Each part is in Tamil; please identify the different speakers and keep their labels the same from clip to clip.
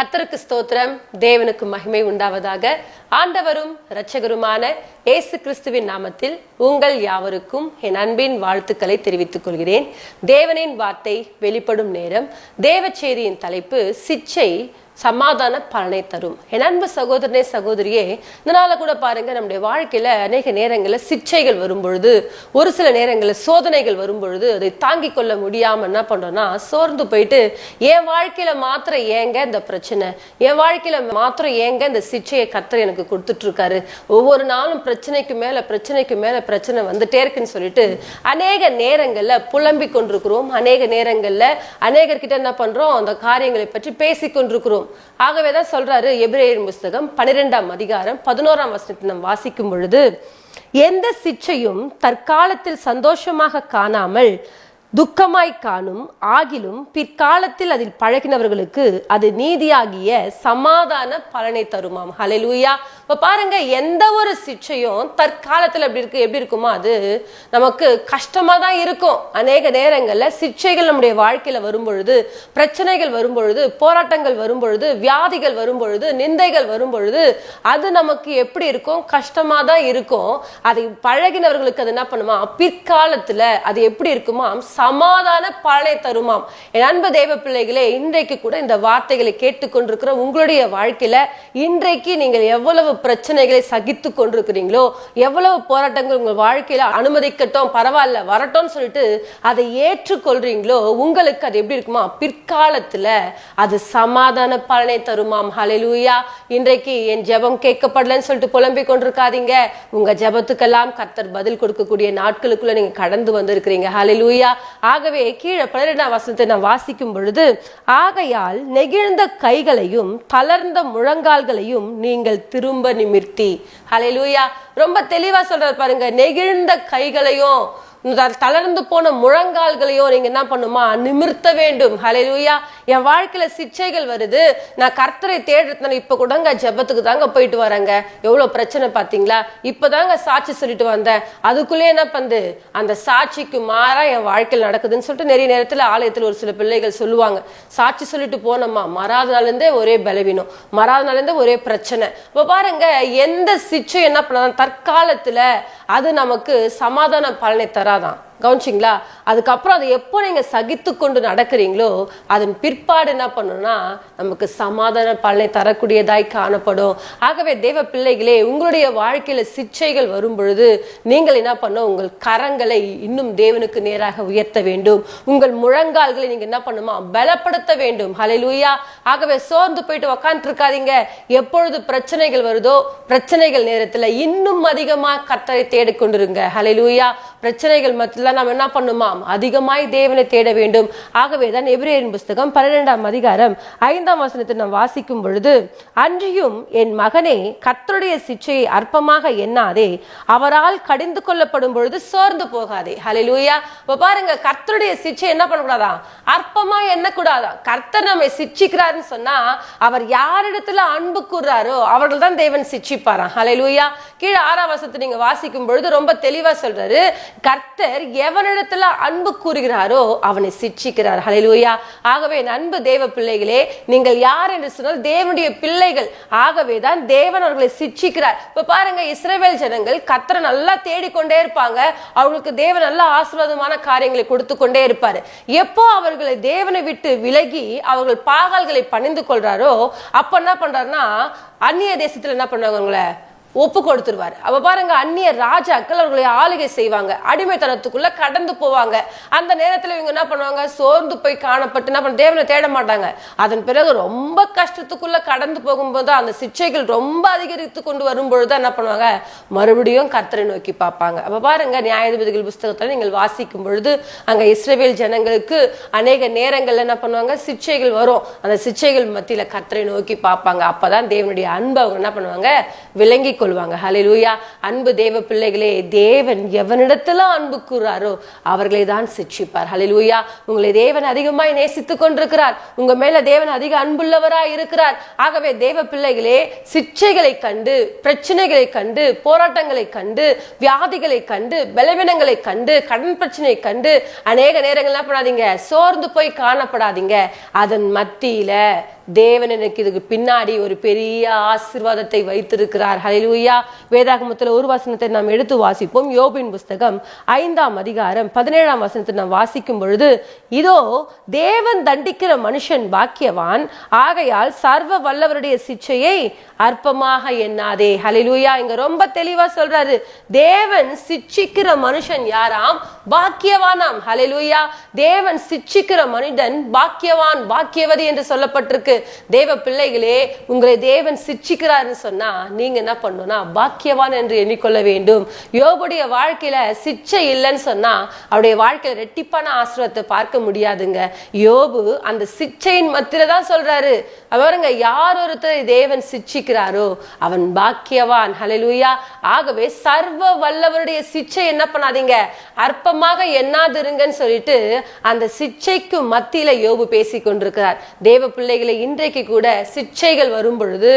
Speaker 1: கத்தருக்கு ஸ்தோத்திரம் தேவனுக்கு மகிமை உண்டாவதாக. ஆண்டவரும் இரட்சகருமான இயேசு கிறிஸ்துவின் நாமத்தில் உங்கள் யாவருக்கும் என் அன்பின் வாழ்த்துக்களை தெரிவித்துக் கொள்கிறேன். தேவனின் வார்த்தை வெளிப்படும் நேரம். தேவச்சேரியின் தலைப்பு சிச்சை சமாதான பலனை தரும். என் அன்பு சகோதரனே சகோதரியே இதனால கூட பாருங்க நம்முடைய வாழ்க்கையில அநேக நேரங்களில் சிச்சைகள் வரும் பொழுது ஒரு சில நேரங்களில் சோதனைகள் வரும் பொழுது அதை தாங்கிக் கொள்ள முடியாம என்ன பண்றோம்னா சோர்ந்து போயிட்டு என் வாழ்க்கையில மாத்திரம் ஏங்க இந்த பிரச்சனை? என் வாழ்க்கையில மாத்திரம் ஏங்க இந்த சிச்சையை கத்துற எனக்கு கொடுத்துட்டு இருக்காரு ஒவ்வொரு நாளும் பிரச்சனைக்கு மேல பிரச்சனைக்கு மேல பிரச்சனை வந்துட்டே இருக்குன்னு சொல்லிட்டு அநேக நேரங்களில் புலம்பி கொண்டிருக்கிறோம். அநேக நேரங்களில் அநேகர்கிட்ட என்ன பண்றோம்? அந்த காரியங்களை பற்றி பேசி கொண்டிருக்கிறோம். ஆகவே தான் சொல்றாரு எபிரேயர் புஸ்தகம் பன்னிரெண்டாம் அதிகாரம் பதினோராம் வசனத்தை நாம் வாசிக்கும் பொழுது எந்த சிற்றையும் தற்காலத்தில் சந்தோஷமாக காணாமல் துக்கமாய் காணும் ஆகிலும் பிற்காலத்தில் அதில் பழகினவர்களுக்கு அது நீதியாகிய சமாதான பலனை தருமாம். ஹalleluya. இப்ப பாருங்க எந்த ஒரு சிக்ஷையும் தற்காலத்தில் அப்படி இருக்கு எப்படி இருக்குமோ அது நமக்கு கஷ்டமா தான் இருக்கும். அநேக நேரங்கள்ல சிக்ஷைகள் நம்முடைய வாழ்க்கையில வரும்பொழுது பிரச்சனைகள் வரும்பொழுது போராட்டங்கள் வரும்பொழுது வியாதிகள் வரும்பொழுது நிந்தைகள் வரும்பொழுது அது நமக்கு எப்படி இருக்கும்? கஷ்டமா தான் இருக்கும். அதை பழகினவர்களுக்கு அது என்ன பண்ணுமா? பிற்காலத்துல அது எப்படி இருக்குமா சமாதான பலனை தருமாம். என் அன்பு தெய்வ பிள்ளைகளே இன்றைக்கு கூட இந்த வார்த்தைகளை கேட்டுக்கொண்டிருக்கிற உங்களுடைய வாழ்க்கையில இன்றைக்கு நீங்கள் எவ்வளவு பிரச்சனைகளை சகித்து கொண்டிருக்கிறீங்களோ எவ்வளவு போராட்டங்கள் உங்கள் வாழ்க்கையில அனுமதிக்கட்டும் பரவாயில்ல வரட்டும்னு சொல்லிட்டு அதை ஏற்றுக்கொள்றீங்களோ உங்களுக்கு அது எப்படி இருக்குமா பிற்காலத்துல அது சமாதான பலனை தருமாம். ஹலெலூயா இன்றைக்கு என் ஜெபம் கேட்கப்படலன்னு சொல்லிட்டு புலம்பிக் கொண்டிருக்காதீங்க. உங்க ஜெபத்துக்கெல்லாம் கர்த்தர் பதில் கொடுக்கக்கூடிய நாட்களுக்குள்ள நீங்க கடந்து வந்திருக்கிறீங்க. ஹலெலூயா ஆகவே கீழே பன்னிரெண்டாம் வசனத்தை நான் வாசிக்கும் பொழுது ஆகையால் நெகிழ்ந்த கைகளையும் தளர்ந்த முழங்கால்களையும் நீங்கள் திரும்ப நிமிர்த்தி. ஹalleluya ரொம்ப தெளிவா சொல்றது பாருங்க நெகிழ்ந்த கைகளையும் தளர்ந்து போன முழங்கால்களையோ நீங்க என்ன பண்ணுமா? நிமிர்த்த வேண்டும். ஹalleluya என் வாழ்க்கையில சிச்சைகள் வருது. நான் கர்த்தரை தேடுறதுனால இப்ப கூடங்க ஜெபத்துக்கு தாங்க போயிட்டு வரேங்க. எவ்வளவு பிரச்சனை பாத்தீங்களா? இப்பதாங்க சாட்சி சொல்லிட்டு வந்தேன். அதுக்குள்ளே என்ன பண்ணுது அந்த சாட்சிக்கு மாறா என் வாழ்க்கையில் நடக்குதுன்னு சொல்லிட்டு நிறைய நேரத்துல ஆலயத்துல ஒரு சில பிள்ளைகள் சொல்லுவாங்க. சாட்சி சொல்லிட்டு போனோமா? மறாத நாள்லேருந்தே ஒரே பலவீனம். மறாத நாள்லேருந்தே ஒரே பிரச்சனை. இப்போ பாருங்க எந்த சிச்சை என்ன பண்ணலாம்? தற்காலத்துல அது நமக்கு சமாதான பலனை தான் கவனிச்சிங்களா? அதுக்கப்புறம் அதை எப்போ நீங்கள் சகித்து கொண்டு நடக்கிறீங்களோ அதன் பிற்பாடு என்ன பண்ணும்னா நமக்கு சமாதான பலனை தரக்கூடியதாய் காணப்படும். ஆகவே தேவ பிள்ளைகளே உங்களுடைய வாழ்க்கையில சிச்சைகள் வரும் பொழுது நீங்கள் என்ன பண்ணும் உங்கள் கரங்களை இன்னும் தேவனுக்கு நேராக உயர்த்த வேண்டும். உங்கள் முழங்கால்களை நீங்கள் என்ன பண்ணுமா? பலப்படுத்த வேண்டும். ஹலைலூயா ஆகவே சோர்ந்து போயிட்டு உக்காந்துருக்காதீங்க. எப்பொழுது பிரச்சனைகள் வருதோ பிரச்சனைகள் நேரத்தில் இன்னும் அதிகமாக கத்தரை தேடிக்கொண்டிருங்க. ஹalleluya பிரச்சனைகள் மத்தியில் நாம் என்ன பண்ணுமா? அதிகமாய் தேவனை தேட வேண்டும். ஆகவே தான் எபிரேயரின் புஸ்தகம் பன்னிரெண்டாம் அதிகாரம் ஐந்தாம் வசனத்தை நாம் வாசிக்கும் பொழுது அன்றியும் என் மகனே கத்தருடைய சிச்சையை அற்பமாக எண்ணாதே. அவரால் கடிந்து கொள்ளப்படும் பொழுது சோர்ந்து போகாதே. ஹலே லூயா இப்ப பாருங்க கர்த்தருடைய சிச்சை என்ன பண்ணக்கூடாதா? அற்பமா எண்ணக்கூடாதா? கர்த்தர் நம்மை சிச்சிக்கிறாருன்னு சொன்னா அவர் யாரிடத்துல அன்பு கூறுறாரோ அவர்கள் தான் தேவன் சிச்சிப்பாராம். ஹலே லூயா கீழே ஆறாம் வசத்தை நீங்க வாசிக்கும் பொழுது ரொம்ப தெளிவா சொல்றாரு கர்த்தர் எவனிடத்துல அன்பு கூறுகிறாரோ அவனை சிட்சிக்கிறார். ஹalleluya. ஆகவே என் அன்பு தேவ பிள்ளைகளே நீங்கள் யார் என்று சொன்னால் தேவனுடைய பிள்ளைகள். ஆகவே தான் தேவன் அவர்களை சிட்சிக்கிறார். இப்ப பாருங்க இஸ்ரேவேல் ஜனங்கள் கத்தரை நல்லா தேடிக்கொண்டே இருப்பாங்க. அவங்களுக்கு தேவன் நல்ல ஆசீர்வாதமான காரியங்களை கொடுத்து கொண்டே இருப்பார். எப்போ அவர்களை தேவனை விட்டு விலகி அவர்கள் பாகல்களை பணிந்து கொள்றாரோ அப்ப என்ன பண்றாருன்னா அந்நிய தேசத்துல என்ன பண்ணுவாங்க ஒப்பு கொடுத்துருவாரு. அவ பாருங்க அந்நிய ராஜாக்கள் அவர்களை ஆளுகை செய்வாங்க. அடிமைத்தனத்துக்குள்ள கடந்து போவாங்க. அந்த நேரத்துல இவங்க என்ன பண்ணுவாங்க? சோர்ந்து போய் காணப்பட்டு என்ன பண்ண தேவனை தேட மாட்டாங்க. அதன் பிறகு ரொம்ப கஷ்டத்துக்குள்ள கடந்து போகும்போது அந்த சிச்சைகள் ரொம்ப அதிகரித்து கொண்டு வரும்பொழுது என்ன பண்ணுவாங்க? மறுபடியும் கர்த்தரை நோக்கி பார்ப்பாங்க. அப்ப பாருங்க நியாயாதிபதிகள் புஸ்தகத்துல நீங்கள் வாசிக்கும் பொழுது அங்க இஸ்ரேவேல் ஜனங்களுக்கு அநேக நேரங்கள்ல என்ன பண்ணுவாங்க? சிச்சைகள் வரும். அந்த சிச்சைகள் மத்தியில கர்த்தரை நோக்கி பார்ப்பாங்க. அப்பதான் தேவனுடைய அன்பு அவங்க என்ன பண்ணுவாங்க? விளங்கி கொள்வாங்க ஹalleluya. அன்பு தேவ பிள்ளைகளே தேவன் எவனிடத்துல அன்பு கூறாரோ அவர்களை தான் சிக்ஷிப்பார் ஹலே லூயா உங்களை தேவன் அதிகமாய் நேசித்துக் கொண்டிருக்கிறார். உங்க மேல தேவன் அதிக அன்புள்ளவராய் இருக்கிறார். ஆகவே தேவ பிள்ளைகளே சிக்ஷைகளை கண்டு பிரச்சனைகளை கண்டு போராட்டங்களை கண்டு வியாதிகளை கண்டு பலவீனங்களை கண்டு கடன் பிரச்சனை கண்டு அநேக நேரங்கள் பண்ணாதீங்க. சோர்ந்து போய் காணப்படாதீங்க. அதன் மத்தியில தேவன் எனக்கு இதுக்கு பின்னாடி ஒரு பெரிய ஆசீர்வாதத்தை வைத்திருக்கிறார். ஹலிலூயா வேதாகமத்தில் ஒரு வசனத்தை நாம் எடுத்து வாசிப்போம். யோபின் புஸ்தகம் ஐந்தாம் அதிகாரம் பதினேழாம் வசனத்தை நாம் வாசிக்கும் பொழுது இதோ தேவன் தண்டிக்கிற மனுஷன் பாக்கியவான். ஆகையால் சர்வ வல்லவருடைய சிச்சையை அற்பமாக எண்ணாதே. ஹலிலூயா இங்க ரொம்ப தெளிவா சொல்றாரு. தேவன் சிச்சிக்கிற மனுஷன் யாராம்? பாக்கியவானாம். ஹலிலூயா தேவன் சிச்சிக்கிற மனிதன் பாக்கியவான் பாக்கியவதி என்று சொல்லப்பட்டிருக்கு. தேவ பிள்ளைகளே உங்களை தேவன் சிட்சிக்கிறார்னு சொன்னா நீங்க என்ன பண்ணணும்னா பாக்கியவான் என்று எண்ணிக்கொள்ள வேண்டும். யோபுடைய வாழ்க்கையில சிச்சை இல்லைன்னு சொன்னா அவருடைய வாழ்க்கையில ரெட்டிப்பான ஆசிரத்தை பார்க்க முடியாதுங்க. யோபு அந்த சிச்சையின் மத்தியில தான் சொல்றாரு. அவருங்க யார் ஒருத்தர் தேவன் சிச்சிக்கிறாரோ அவன் பாக்கியவான். ஹalleluya ஆகவே சர்வ வல்லவருடைய சிச்சை என்ன பண்ணாதீங்க. அற்பமாக எண்ணாதிருங்கன்னு சொல்லிட்டு அந்த சிச்சைக்கு மத்தியில யோபு பேசி கொண்டிருக்கிறார் தேவ பிள்ளைகளை இன்றைக்கு கூட சிச்சைகள் வரும் பொழுது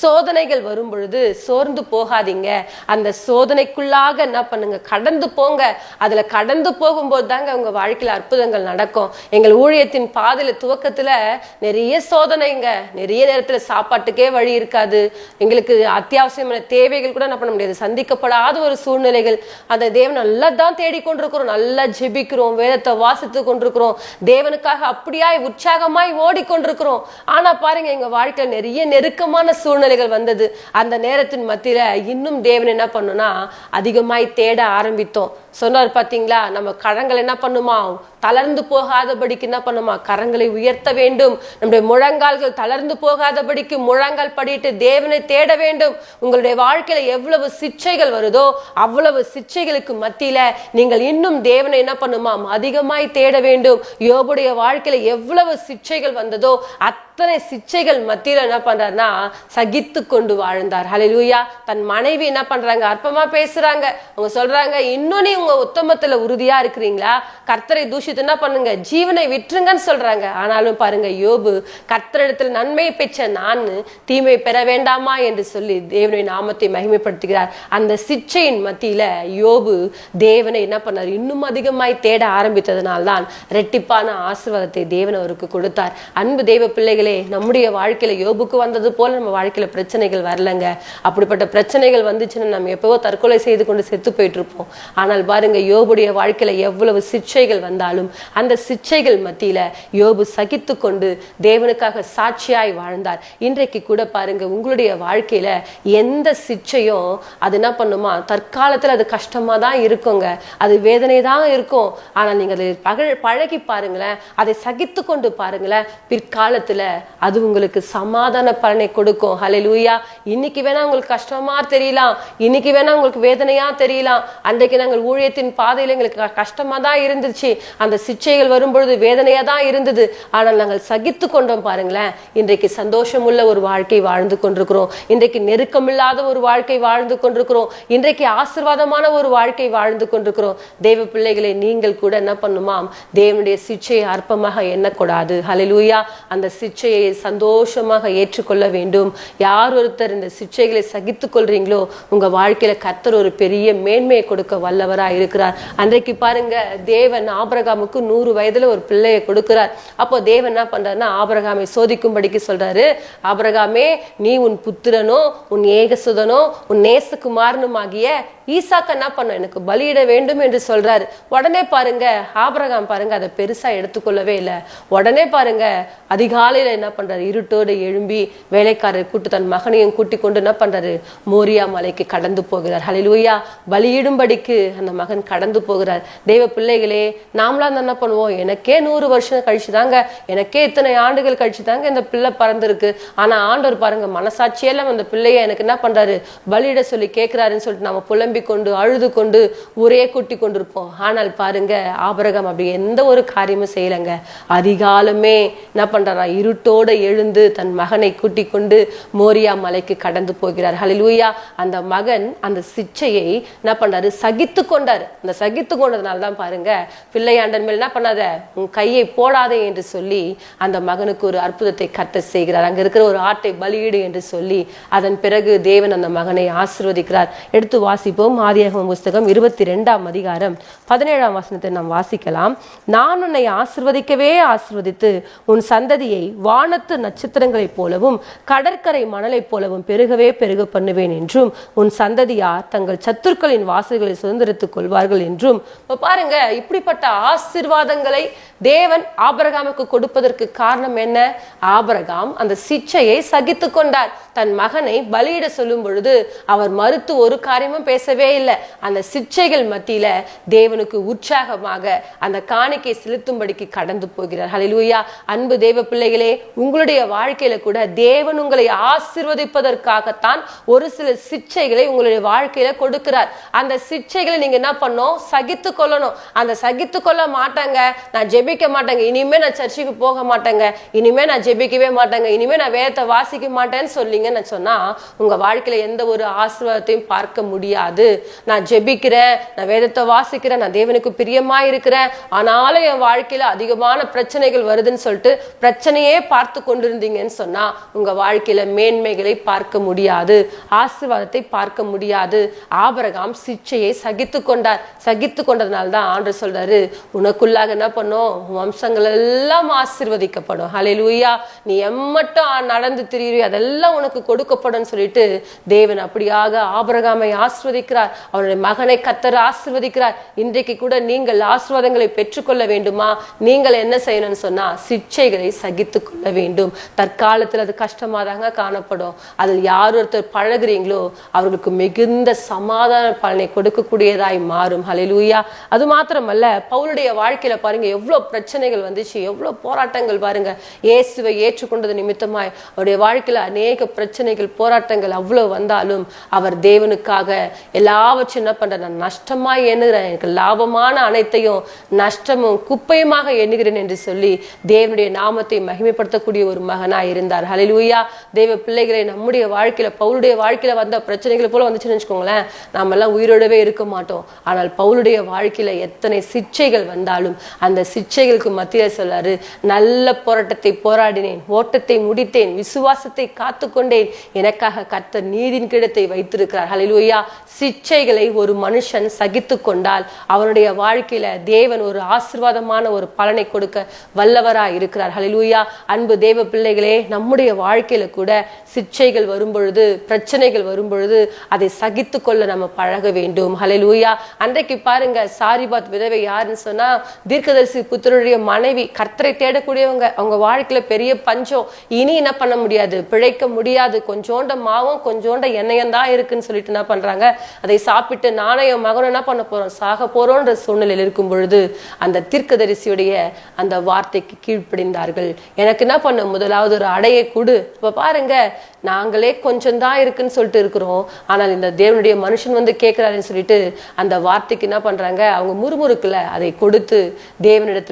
Speaker 1: சோதனைகள் வரும் பொழுது சோர்ந்து போகாதீங்க. அந்த சோதனைக்குள்ளாக என்ன பண்ணுங்க? கடந்து போங்க. அதுல கடந்து போகும்போது தாங்க உங்க வாழ்க்கையில அற்புதங்கள் நடக்கும். எங்கள் ஊழியத்தின் பாதையில துவக்கத்துல நிறைய சோதனைங்க. நிறைய நேரத்துல சாப்பாட்டுக்கே வழி இருக்காது. எங்களுக்கு அத்தியாவசியமான தேவைகள் கூட என்ன பண்ண முடியாது. சந்திக்கப்படாத ஒரு சூழ்நிலைகள். அந்த தேவன் நல்லா தான் தேடிக்கொண்டிருக்கிறோம் நல்லா ஜெபிக்கிறோம். வேதத்தை வாசித்து கொண்டிருக்கிறோம். தேவனுக்காக அப்படியாய் உற்சாகமாய் ஓடிக்கொண்டிருக்கிறோம். ஆனா பாருங்க எங்க வாழ்க்கையில நிறைய நெருக்கமான சூழ்நிலைகள் வந்தது. அந்த நேரத்தின் மத்தியில இன்னும் தேவன் என்ன பண்ணுனா அதிகமாய் தேட ஆரம்பித்தோம். சொன்னார் பாத்தீங்களா நம்ம கரங்கள் என்ன பண்ணுமா? தளர்ந்து போகாதபடிக்கு என்ன பண்ணுமா? கரங்களை உயர்த்த வேண்டும். நம்முடைய முழங்கால்கள் தளர்ந்து போகாதபடிக்கு முழங்கால் படிட்டு தேவனை தேட வேண்டும். உங்களுடைய வாழ்க்கையில எவ்வளவு சிச்சைகள் வருதோ அவ்வளவு சிச்சைகளுக்கு மத்தியில நீங்கள் இன்னும் தேவனை என்ன பண்ணுமாம் அதிகமாய் தேட வேண்டும். யோபுடைய வாழ்க்கையில எவ்வளவு சிச்சைகள் வந்ததோ அத்தனை சிச்சைகள் மத்தியில் என்ன பண்றாருன்னா சகித்து கொண்டு வாழ்ந்தார். ஹலிலூயா தன் மனைவி என்ன பண்றாங்க? அற்பமா பேசுறாங்க. அவங்க சொல்றாங்க இன்னும் நீ உங்க உத்தமத்துல உறுதியா இருக்கிறீங்களா? கர்த்தரை தூஷித்து என்ன பண்ணுங்க? ஜீவனை விட்டுருங்கன்னு சொல்றாங்க. ஆனாலும் பாருங்க யோபு கர்த்தரிடத்தில் நன்மை பெற்ற நான் தீமை பெற வேண்டாமா என்று சொல்லி தேவனுடைய நாமத்தை மகிமைப்படுத்துகிறார். அந்த சிச்சையின் மத்தியில யோபு தேவனை என்ன பண்ணார்? இன்னும் அதிகமாய் தேட ஆரம்பித்ததுனால்தான் ரெட்டிப்பான ஆசீர்வாதத்தை தேவன் அவருக்கு கொடுத்தார். அன்பு தேவ பிள்ளைகளை நம்முடைய வாழ்க்கையில யோபுக்கு வந்தது போல நம்ம வாழ்க்கையில பிரச்சனைகள் வரலங்க. அப்படிப்பட்ட பிரச்சனைகள் வந்துச்சுன்னா நம்ம எப்பவோ தற்கொலை செய்து கொண்டு செத்து போயிட்டு இருப்போம் ஆனால் பாருங்க யோபுடைய வாழ்க்கையில எவ்வளவு சிச்சைகள் வந்தாலும் அந்த சிச்சைகள் மத்தியில யோபு சகித்து கொண்டு தேவனுக்காக சாட்சியாய் வாழ்ந்தார். இன்றைக்கு கூட பாருங்க உங்களுடைய வாழ்க்கையில எந்த சிச்சையும் அது என்ன பண்ணுமா தற்காலத்துல அது கஷ்டமா தான் இருக்குங்க. அது வேதனை தான் இருக்கும். ஆனா நீங்க அதை பழகி பாருங்களேன் அதை சகித்து கொண்டு பாருங்களேன் பிற்காலத்துல அது உங்களுக்கு சமாதான பலனை கொடுக்கும். ஹலை லூயா இன்னைக்கு வேணா உங்களுக்கு கஷ்டமா தெரியலாம். இன்னைக்கு வேணா உங்களுக்கு வேதனையா தெரியலாம். அன்றைக்கு நாங்கள் ஊழியத்தின் பாதையில எங்களுக்கு கஷ்டமா தான் இருந்துச்சு. அந்த சிச்சைகள் வரும்பொழுது வேதனையா தான் இருந்தது. ஆனால் நாங்கள் சகித்து கொண்டோம் பாருங்களேன். இன்றைக்கு சந்தோஷமுள்ள ஒரு வாழ்க்கை வாழ்ந்து கொண்டிருக்கிறோம். இன்றைக்கு நெருக்கமில்லாத ஒரு வாழ்க்கை வாழ்ந்து கொண்டிருக்கிறோம். இன்றைக்கு ஆசிர்வாதமான ஒரு வாழ்க்கை வாழ்ந்து கொண்டிருக்கிறோம். தெய்வ பிள்ளைகளை நீங்கள் கூட என்ன பண்ணுமாம்? தேவனுடைய சிச்சையை அற்பமாக எண்ணக்கூடாது. ஹalleluya அந்த சிச்சை சிச்சையை சந்தோஷமாக ஏற்றுக்கொள்ள வேண்டும். யார் ஒருத்தர் இந்த சிச்சைகளை சகித்து கொள்றீங்களோ உங்க வாழ்க்கையில கர்த்தர் ஒரு பெரிய மேன்மையை கொடுக்க வல்லவராக இருக்கிறார். அன்றைக்கு பாருங்க தேவன் ஆபரகாமுக்கு நூறு வயதுல ஒரு பிள்ளையை கொடுக்கிறார். அப்போ தேவன் என்ன பண்றாருன்னா ஆபரகாமை சோதிக்கும்படிக்கு சொல்றாரு ஆபரகாமே நீ உன் புத்திரனோ உன் ஏகசுதனோ உன் நேசகுமாரனும் ஆகிய ஈசாக்கு என்ன பண்ண எனக்கு பலியிட வேண்டும் என்று சொல்றாரு. உடனே பாருங்க ஆபரகாம் பாருங்க அதை பெருசா எடுத்துக்கொள்ளவே இல்லை. உடனே பாருங்க அதிகாலையில என்ன பண்றாரு? இருட்டோடு எழும்பி வேலைக்காரர் கூட்டு தன் மகனையும் கூட்டி கொண்டு என்ன பண்றாரு? மோரியா மலைக்கு கடந்து போகிறார். ஹலிலூயா பலியிடும்படிக்கு அந்த மகன் கடந்து போகிறார். தெய்வ பிள்ளைகளே நாமளாம் என்ன பண்ணுவோம்? எனக்கே நூறு வருஷம் கழிச்சு தாங்க எனக்கே இத்தனை ஆண்டுகள் கழிச்சு தாங்க இந்த பிள்ளை பறந்துருக்கு. ஆனா ஆண்டவர் பாருங்க மனசாட்சியெல்லாம் அந்த பிள்ளைய எனக்கு என்ன பண்றாரு? பலியிட சொல்லி கேட்கிறாருன்னு சொல்லிட்டு நாம புலம்பிக் கொண்டு அழுது கொண்டு ஒரே கூட்டி கொண்டிருப்போம். ஆனால் பாருங்க ஆபரகம் அப்படி எந்த ஒரு காரியமும் செய்யலைங்க. அதிகாலமே என்ன பண்றாரா? இருட்டு இருட்டோட எழுந்து தன் மகனை கூட்டி கொண்டு மோரியா மலைக்கு கடந்து போகிறார். ஹலிலூயா அந்த மகன் அந்த சிச்சையை என்ன பண்ணாரு? சகித்து கொண்டார். அந்த சகித்து கொண்டதுனால தான் பாருங்க பிள்ளையாண்டன் மேல் என்ன பண்ணாத? உன் கையை போடாதே என்று சொல்லி அந்த மகனுக்கு ஒரு அற்புதத்தை கத்த செய்கிறார். அங்க இருக்கிற ஒரு ஆட்டை பலியிடு என்று சொல்லி அதன் பிறகு தேவன் அந்த மகனை ஆசிர்வதிக்கிறார். எடுத்து வாசிப்போம். ஆதியாகம புஸ்தகம் இருபத்தி ரெண்டாம் அதிகாரம் பதினேழாம் வசனத்தை நாம் வாசிக்கலாம். நான் உன்னை ஆசிர்வதிக்கவே ஆசிர்வதித்து உன் சந்ததியை வா வானத்து நட்சத்திரங்களைப் போலவும் கடற்கரை மணலைப் போலவும் பெருகவே பெருக பண்ணுவேன் என்றும் உன் சந்ததியார் தங்கள் சத்துருக்களின் வாசல்களை சுதந்திரத்துக் கொள்வார்கள் என்றும் பாருங்க இப்படிப்பட்ட ஆசிர்வாதங்களை தேவன் ஆபரகாமுக்கு கொடுப்பதற்கு காரணம் என்ன? ஆபரகாம் அந்த சிச்சையை சகித்து கொண்டார். தன் மகனை பலியிட சொல்லும் பொழுது அவர் மறுத்து ஒரு காரியமும் பேசவே இல்லை. அந்த சிச்சைகள் மத்தியில தேவனுக்கு உற்சாகமாக அந்த காணிக்கை செலுத்தும்படிக்கு கடந்து போகிறார். ஹலிலூயா அன்பு தேவ பிள்ளைகளே உங்களுடைய வாழ்க்கையில கூட தேவன் உங்களை ஆசிர்வதிப்பதற்காகத்தான் ஒரு சில சிச்சைகளை உங்களுடைய வாழ்க்கையில கொடுக்கிறார். அந்த சிச்சைகளை நீங்க என்ன பண்ணும் சகித்து கொள்ளணும். அந்த சகித்து கொள்ள மாட்டாங்க. நான் ஜெபிக்க மாட்டேங்க. இனிமே நான் சர்ச்சுக்கு போக மாட்டேங்க. இனிமே நான் ஜெபிக்கவே மாட்டேங்க. இனிமே நான் வேதத்தை வாசிக்க மாட்டேன்னு சொல்லிங்கன்னு சொன்னா உங்க வாழ்க்கையில எந்த ஒரு ஆசீர்வாதத்தையும் பார்க்க முடியாது. நான் ஜெபிக்கிறேன் நான் வேதத்தை வாசிக்கிறேன் நான் தேவனுக்கு பிரியமா இருக்கிறேன். ஆனாலும் என் வாழ்க்கையில அதிகமான பிரச்சனைகள் வருதுன்னு சொல்லிட்டு பிரச்சனையே பார்த்து கொண்டிருந்தீங்கன்னு சொன்னா உங்க வாழ்க்கையில மேன்மைகளை பார்க்க முடியாது. ஆசீர்வாதத்தை பார்க்க முடியாது. ஆபரகாம் சிச்சையை சகித்து கொண்டார். சகித்து கொண்டதுனால தான் ஆண்டு சொல்றாரு உனக்குள்ளாக என்ன பண்ணும்? வம்சங்கள் எல்லாம் ஆசீர்வதிக்கப்படும். ஹalleluya. நீ எம்மட்டும் நடந்து திரியிறியோ அதெல்லாம் உனக்கு கொடுக்கப்படும் சொல்லிட்டு தேவன் அப்படியாக ஆபரகாமை ஆசிர்வதிக்கிறார். அவருடைய மகனை கத்தர் ஆசிர்வதிக்கிறார். இன்றைக்கு கூட நீங்கள் ஆசீர்வாதங்களை பெற்றுக்கொள்ள வேண்டுமா? நீங்கள் என்ன செய்யணும்னு சொன்னா சிச்சைகளை சகித்து கொள்ள வேண்டும். தற்காலத்தில் அது கஷ்டமாக தாங்க காணப்படும். அதில் யார் ஒருத்தர் பழகுறீங்களோ அவர்களுக்கு மிகுந்த சமாதான பலனை கொடுக்கக்கூடியதாய் மாறும். ஹalleluya. அது மாத்திரமல்ல பவுலுடைய வாழ்க்கையில பாருங்க எவ்வளவு பிரச்சனைகள் வந்துச்சு எவ்வளவு போராட்டங்கள் பாருங்க. இயேசுவை ஏற்றுக்கொண்டது நிமித்தமாய் அவருடைய வாழ்க்கையில அநேக பிரச்சனைகள் போராட்டங்கள் அவ்வளவு வந்தாலும் அவர் தேவனுக்காக எல்லாவற்றும் என்ன பண்ற நான் நஷ்டமாக எண்ணுகிறேன். எனக்கு லாபமான அனைத்தையும் நஷ்டமும் குப்பையுமாக எண்ணுகிறேன் என்று சொல்லி தேவனுடைய நாமத்தை மகிமைப்படுத்தக்கூடிய ஒரு மகனாக இருந்தார். ஹலிலூயா தேவ பிள்ளைகளை நம்முடைய வாழ்க்கையில பவுளுடைய வாழ்க்கையில் வந்த பிரச்சனைகள் போல வந்துச்சுன்னு வச்சுக்கோங்களேன். நாம எல்லாம் உயிரோடவே இருக்க மாட்டோம். ஆனால் பவுலுடைய வாழ்க்கையில் எத்தனை சிச்சைகள் வந்தாலும் அந்த சிச்சை சிச்சைகளுக்கு மத்தியில சொல்லாரு நல்ல போராட்டத்தை போராடினேன் ஓட்டத்தை முடித்தேன் விசுவாசத்தை காத்து கொண்டேன் எனக்காக கர்த்தர் நீதின் கிடத்தை வைத்திருக்கிறார். ஹalleluya சிச்சைகளை ஒரு மனுஷன் சகித்து கொண்டால் அவனுடைய வாழ்க்கையில தேவன் ஒரு ஆசிர்வாதமான ஒரு பலனை கொடுக்க வல்லவராய் இருக்கிறார். ஹalleluya அன்பு தேவ பிள்ளைகளே நம்முடைய வாழ்க்கையில கூட சிச்சைகள் வரும்பொழுது பிரச்சனைகள் வரும்பொழுது அதை சகித்து கொள்ள நம்ம பழக வேண்டும். ஹalleluya அன்றைக்கு பாருங்க சாரிபாத் விதவை யாருன்னு சொன்னா தீர்க்கதரிசி புத்தருடைய மனைவி கர்த்தரை தேடக்கூடியவங்க அவங்க வாழ்க்கையில பெரிய பஞ்சம். இனி என்ன பண்ண முடியாது? பிழைக்க முடியாது. கொஞ்சோண்ட மாவும் கொஞ்சோண்ட எண்ணெயம் தான் இருக்குன்னு சொல்லிட்டு என்ன பண்றாங்க? அதை சாப்பிட்டு நானும் என் மகனும் என்ன பண்ண போறோம்? சாக போறோன்ற சூழ்நிலையில் இருக்கும் பொழுது அந்த தீர்க்கதரிசியுடைய அந்த வார்த்தைக்கு கீழ்ப்படிந்தார்கள். எனக்கு என்ன பண்ண? முதலாவது ஒரு அடையை கொடு. இப்ப பாருங்க நாங்களே கொஞ்சம் தான் இருக்குன்னு சொல்லிட்டு இருக்கிறோம். ஆனால் இந்த தேவனுடைய மனுஷன் வந்து கேட்கிறாருன்னு சொல்லிட்டு அந்த வார்த்தைக்கு என்ன பண்றாங்க? அவங்க முறுமுறுக்கல. அதை கொடுத்து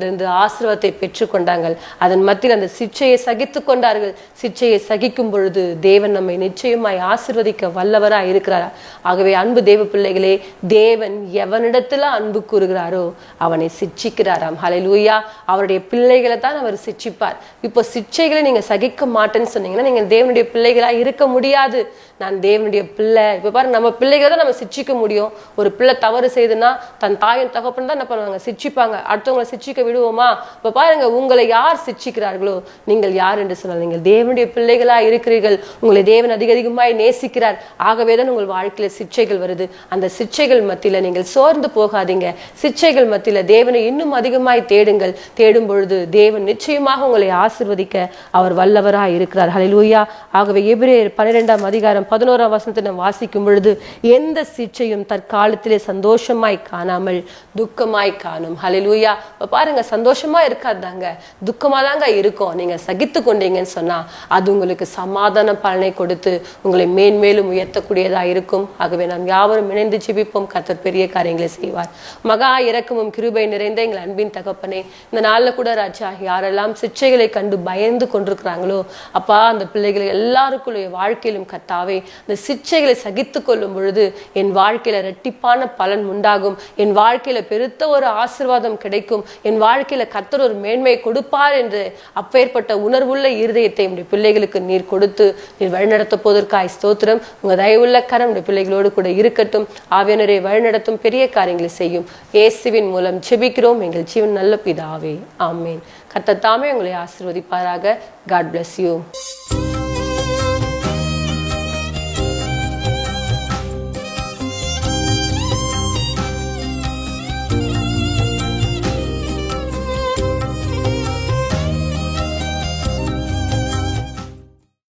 Speaker 1: அவரிடமிருந்து ஆசீர்வாதத்தை பெற்றுக்கொண்டாங்கள் அதன் மத்தியில் அந்த சிச்சையை சகித்து கொண்டார்கள். சிச்சையை சகிக்கும் பொழுது தேவன் நம்மை நிச்சயமாய் ஆசிர்வதிக்க வல்லவரா இருக்கிறார்? ஆகவே அன்பு தேவ பிள்ளைகளே தேவன் எவனிடத்துல அன்பு கூறுகிறாரோ அவனை சிச்சிக்கிறாராம். ஹலலூயா அவருடைய பிள்ளைகளை தான் அவர் சிச்சிப்பார். இப்போ சிச்சைகளை நீங்க சகிக்க மாட்டேன்னு சொன்னீங்கன்னா நீங்க தேவனுடைய பிள்ளைகளா இருக்க முடியாது. நான் தேவனுடைய பிள்ளை. இப்போ பாருங்க நம்ம பிள்ளைகளை தான் நம்ம சிச்சிக்க முடியும். ஒரு பிள்ளை தவறு செய்துன்னா தன் தாயும் தகப்பன் தான் என்ன பண்ணுவாங்க? சிச்சிப்பாங்க. அடுத்தவங்களை சிச்சிக்க விடுவோமா? இப்போ பாருங்க உங்களை யார் சிச்சிக்கிறார்களோ நீங்கள் யார் என்று சொன்னால் நீங்கள் தேவனுடைய பிள்ளைகளாக இருக்கிறீர்கள். உங்களை தேவன் அதிக அதிகமாய் நேசிக்கிறார். ஆகவே தான் உங்கள் வாழ்க்கையில் சிச்சைகள் வருது. அந்த சிச்சைகள் மத்தியில் நீங்கள் சோர்ந்து போகாதீங்க. சிச்சைகள் மத்தியில் தேவனை இன்னும் அதிகமாய் தேடுங்கள். தேடும் பொழுது தேவன் நிச்சயமாக உங்களை ஆசிர்வதிக்க அவர் வல்லவராக இருக்கிறார். ஹலிலூயா ஆகவே எபிரேயர் பன்னிரெண்டாம் அதிகாரம் பதினோராம் வசனத்தை நாம் வாசிக்கும் பொழுது எந்த சிச்சையும் தற்காலத்திலே சந்தோஷமாய் காணாமல் துக்கமாய் காணும். ஹலிலூயா இப்போ பாருங்க சந்தோஷமா இருக்காதாங்க. துக்கமாக தாங்க இருக்கும். நீங்க சகித்து கொண்டீங்கன்னு சொன்னா அது உங்களுக்கு சமாதான பலனை கொடுத்து உங்களை மேன்மேலும் உயர்த்தக்கூடியதா இருக்கும். ஆகவே நாம் யாவரும் இணைந்து ஜிபிப்போம். கர்த்தர் பெரிய காரியங்களை செய்வார். மகா இறக்கமும் கிருபை நிறைந்த எங்கள் அன்பின் தகப்பனே இந்த நாள்ல கூட ராஜா யாரெல்லாம் சிச்சைகளை கண்டு பயந்து கொண்டிருக்கிறாங்களோ அப்பா அந்த பிள்ளைகள் எல்லாருக்குள்ள வாழ்க்கையிலும் கத்தாவே பிதாவே இந்த சிச்சைகளை சகித்து கொள்ளும் பொழுது என் வாழ்க்கையில ரெட்டிப்பான பலன் உண்டாகும். என் வாழ்க்கையில பெருத்த ஒரு ஆசிர்வாதம் கிடைக்கும். என் வாழ்க்கையில கத்தர் ஒரு மேன்மையை கொடுப்பார் என்று அப்பேற்பட்ட உணர்வுள்ள இருதயத்தை உடைய பிள்ளைகளுக்கு நீர் கொடுத்து நீர் வழிநடத்த போவதற்காய் ஸ்தோத்திரம். உங்க தயவுள்ள கரம் உடைய பிள்ளைகளோடு கூட இருக்கட்டும். ஆவியனரை வழிநடத்தும் பெரிய காரியங்களை செய்யும். இயேசுவின் மூலம் செபிக்கிறோம் எங்கள் ஜீவன் நல்ல பிதாவே. ஆமேன். கர்த்தர் தாமே உங்களை ஆசிர்வதிப்பாராக. God bless you